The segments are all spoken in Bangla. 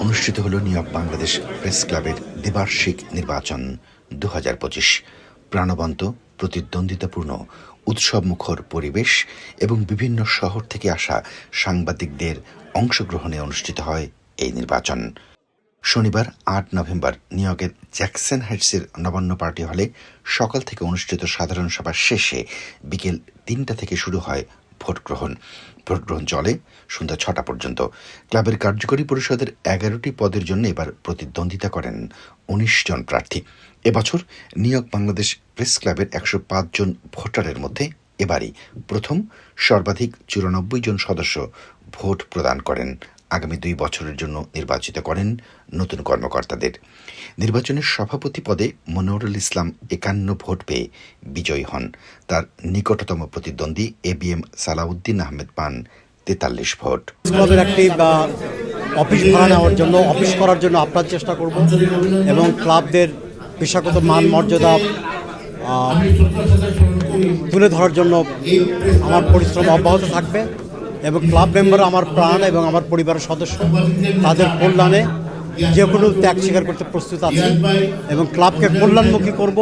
অনুষ্ঠিত হল নিউ বাংলাদেশ প্রেস ক্লাবের দ্বিবার্ষিক নির্বাচন দু হাজার পঁচিশ। প্রাণবন্ত, প্রতিদ্বন্দ্বিতাপূর্ণ, উৎসবমুখর পরিবেশ এবং বিভিন্ন শহর থেকে আসা সাংবাদিকদের অংশগ্রহণে অনুষ্ঠিত হয় এই নির্বাচন। শনিবার আট নভেম্বর ইয়র্কের জ্যাকসন হাইটসের নবান্ন পার্টি হলে সকাল থেকে অনুষ্ঠিত সাধারণ সভা শেষে বিকেল তিনটা থেকে শুরু হয় ভোট গ্রহণ ভোট গ্রহণ চলে সন্ধ্যা ছটা পর্যন্ত। ক্লাবের কার্যকরী পরিষদের এগারোটি পদের জন্য এবার প্রতিদ্বন্দ্বিতা করেন উনিশ জন প্রার্থী। এবছর নিয়োগ বাংলাদেশ প্রেস ক্লাবের একশো পাঁচ জন ভোটারের মধ্যে এবারই প্রথম সর্বাধিক চুরানব্বই জন সদস্য ভোট প্রদান করেন। আগামী দুই বছরের জন্য নির্বাচিত করেন নতুন কর্মকর্তাদের। নির্বাচনের সভাপতি পদে মনোয়ারুল ইসলাম একান্ন ভোট পেয়ে বিজয়ী হন। তার নিকটতম প্রতিদ্বন্দ্বী A B M Salauddin Ahmed পান তেতাল্লিশ ভোট। অফিস ভাড়া নেওয়ার জন্য, অফিস করার জন্য আপনার চেষ্টা করব এবং ক্লাবদের পেশাগত মান, মর্যাদা তুলে ধরার জন্য আমার পরিশ্রম অব্যাহত থাকবে। এবং ক্লাব মেম্বার আমার প্রাণ এবং আমার পরিবারের সদস্য। তাদের কল্যাণে যে কোনো ত্যাগ স্বীকার করতে প্রস্তুত আছি এবং ক্লাবকে কল্যাণমুখী করব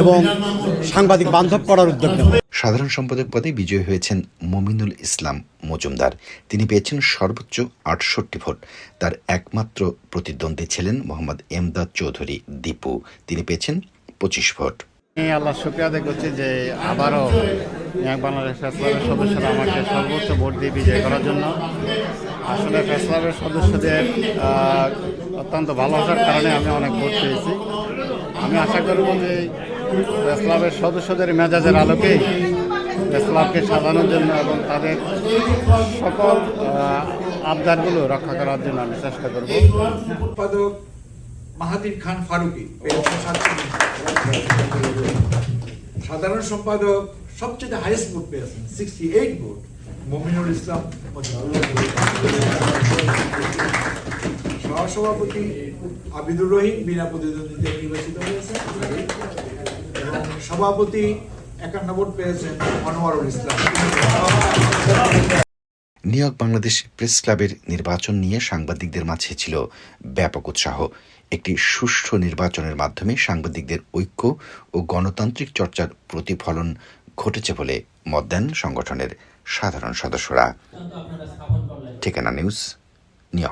এবং সাংবাদিক বান্ধব করার উদ্যোগ নেব। সাধারণ সম্পাদক পদে বিজয়ী হয়েছেন মমিনুল ইসলাম মজুমদার। তিনি পেয়েছেন সর্বোচ্চ আটষট্টি ভোট। তার একমাত্র প্রতিদ্বন্দ্বী ছিলেন মোহাম্মদ এমদাদ চৌধুরী দীপু। তিনি পেয়েছেন পঁচিশ ভোট। আল্লাহ শুক্রিয়া আদায় করছি যে আবারও এক বাংলাদেশ প্রেস ক্লাবের সদস্যরা আমাকে সর্বোচ্চ ভোট দিয়ে বিজয় করার জন্য। আসলে প্রেস ক্লাবের সদস্যদের অত্যন্ত ভালোবাসার কারণে আমি অনেক ভোট পেয়েছি। আমি আশা করব যে প্রেস ক্লাবের সদস্যদের মেজাজের আলোকে ক্লাবকে সাজানোর জন্য এবং তাদের সকল আবদারগুলো রক্ষা করার জন্য আমি চেষ্টা করব। মাহাদির খান ফারুকি সাধারণ সম্পাদক, সবচেয়ে হাইয়েস্ট ভোট পেয়েছেন sixty eight vote Mominul Islam. সহসভাপতি আবিদুর রহিম বিনা প্রতিদ্বন্দ্বিতায় নির্বাচিত হয়েছেন। সভাপতি একান্ন ভোট পেয়েছেন মনোয়ারুল ইসলাম। ইয়র্ক বাংলাদেশ প্রেস ক্লাবের নির্বাচন নিয়ে সাংবাদিকদের মাঝে ছিল ব্যাপক উৎসাহ। একটি সুষ্ঠু নির্বাচনের মাধ্যমে সাংবাদিকদের ঐক্য ও গণতান্ত্রিক চর্চার প্রতিফলন ঘটেছে বলে মত দেন সংগঠনের সাধারণ সদস্যরা। ঠিকানা নিউজ, নিউ